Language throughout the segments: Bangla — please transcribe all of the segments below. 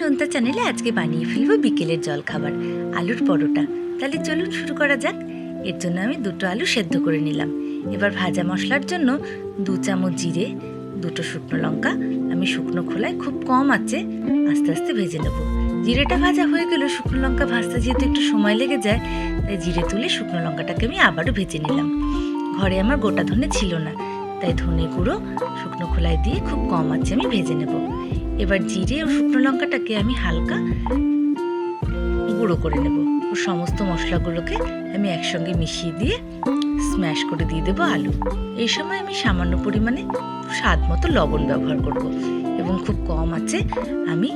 নোনতা চ্যানেলে আজকে বানিয়ে ফেলব বিকেলের জল খাবার আলুর পরোটা। তাহলে চলুন শুরু করা যাক। এর জন্য আমি দুটো আলু সেদ্ধ করে নিলাম। এবার ভাজা মশলার জন্য দু চামচ জিরে, দুটো শুকনো লঙ্কা, আমি শুকনো খোলায় খুব কম আছে, আস্তে আস্তে ভেজে নেব। জিরেটা ভাজা হয়ে গেল শুকনো লঙ্কা ভাজতে যেহেতু একটু সময় লেগে যায়, তাই জিরে তুলে শুকনো লঙ্কাটাকে আমি আবারও ভেজে নিলাম। ঘরে আমার গোটা ধনে ছিল না, তাই ধনে গুঁড়ো শুকনো খোলায় দিয়ে খুব কম আছে আমি ভেজে নেব। এবার জিরে ও শুকনো লঙ্কাটাকে আমি হালকা গুঁড়ো করে নেব। সমস্ত মশলাগুলোকে আমি একসঙ্গে মিশিয়ে দিয়ে স্ম্যাশ করে দিয়ে দেবো আলু। এই সময় আমি সামান্য পরিমাণে স্বাদ মতো লবণ ব্যবহার করব এবং খুব কম আছে আমি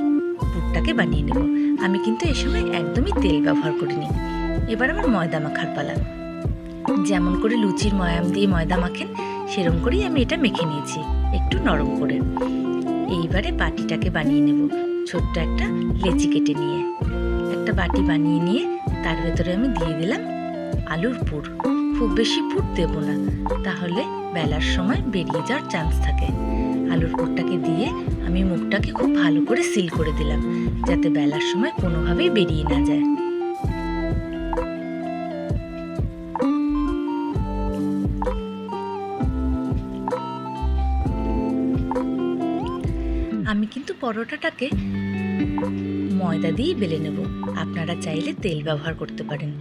পুরটাকে বানিয়ে নেব। আমি কিন্তু এই সময় একদমই তেল ব্যবহার করিনি। এবার আমার ময়দা মাখার পালা। যেমন করে লুচির ময়াম দিয়ে ময়দা মাখেন সেরকম করেই আমি এটা মেখে নিয়েছি, একটু নরম করে। এইবারে বাটিটাকে বানিয়ে নেব। ছোট্ট একটা লেচি কেটে নিয়ে। একটা বাটি বানিয়ে নিয়ে তার ভেতরে আমি দিয়ে দিলাম আলুর পুর। খুব বেশি পুর দেব না, তাহলে বেলার সময় বেরিয়ে যাওয়ার চান্স থাকে। আলুর পুরটাকে দিয়ে আমি মুখটাকে খুব ভালো করে সিল করে দিলাম, যাতে বেলার সময় কোনোভাবেই বেরিয়ে না যায়। আমি কিন্তু পরোটাটাকে ময়দা দিয়েই বেলে নেব। আপনারা চাইলে তেল ব্যবহার করতে পারেন।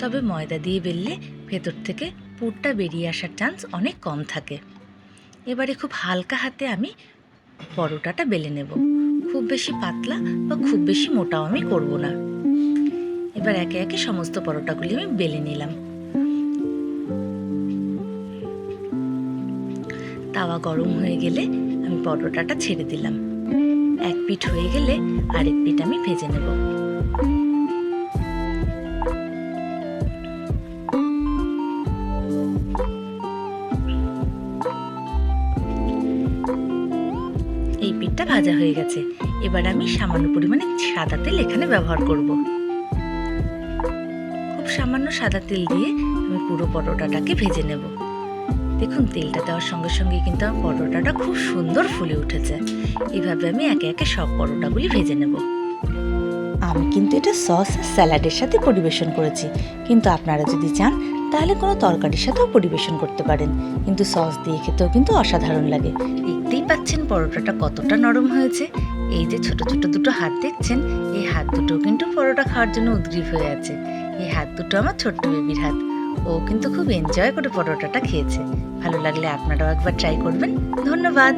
তবে ময়দা দিয়ে বেললে ভেতর থেকে পুরটা বেরিয়ে আসার চান্স অনেক কম থাকে। এবারে খুব হালকা হাতে আমি পরোটাটা বেলে নেব। খুব বেশি পাতলা বা খুব বেশি মোটাও আমি করব না। এবার একে একে সমস্ত পরোটাগুলি আমি বেলে নিলাম। তাওয়া গরম হয়ে গেলে আমি পরোটাটা ছেড়ে দিলাম। এক পিঠ হয়ে গেলে আরেক পিঠ আমি ভেজে নেব। এই পিঠটা ভাজা হয়ে গেছে। এবার আমি সামান্য পরিমাণে সাদা তেল এখানে ব্যবহার করব। খুব সামান্য সাদা তেল দিয়ে আমি পুরো পরোটাটাকে ভেজে নেব। দেখুন তেলটা দেওয়ার সঙ্গে সঙ্গে কিন্তু আমার পরোটাটা খুব সুন্দর ফুলে উঠেছে। এইভাবে আমি একে একে সব পরোটাগুলি ভেজে নেব। আমি কিন্তু এটা সস আর স্যালাডের সাথে পরিবেশন করেছি। কিন্তু আপনারা যদি চান তাহলে কোনো তরকারির সাথেও পরিবেশন করতে পারেন। কিন্তু সস দিয়ে খেতেও কিন্তু অসাধারণ লাগে। দেখতেই পাচ্ছেন পরোটাটা কতটা নরম হয়েছে। এই যে ছোট ছোট দুটো হাত দেখছেন এই হাত দুটো কিন্তু পরোটা খাওয়ার জন্য উদ্গ্রীব হয়ে আছে। এই হাত দুটো আমার ছোট্ট বেবির হাত। ও কিন্তু খুব এনজয় করে পরোটাটা খেয়েছে। ভালো লাগলে আপনারাও একবার ট্রাই করবেন। ধন্যবাদ।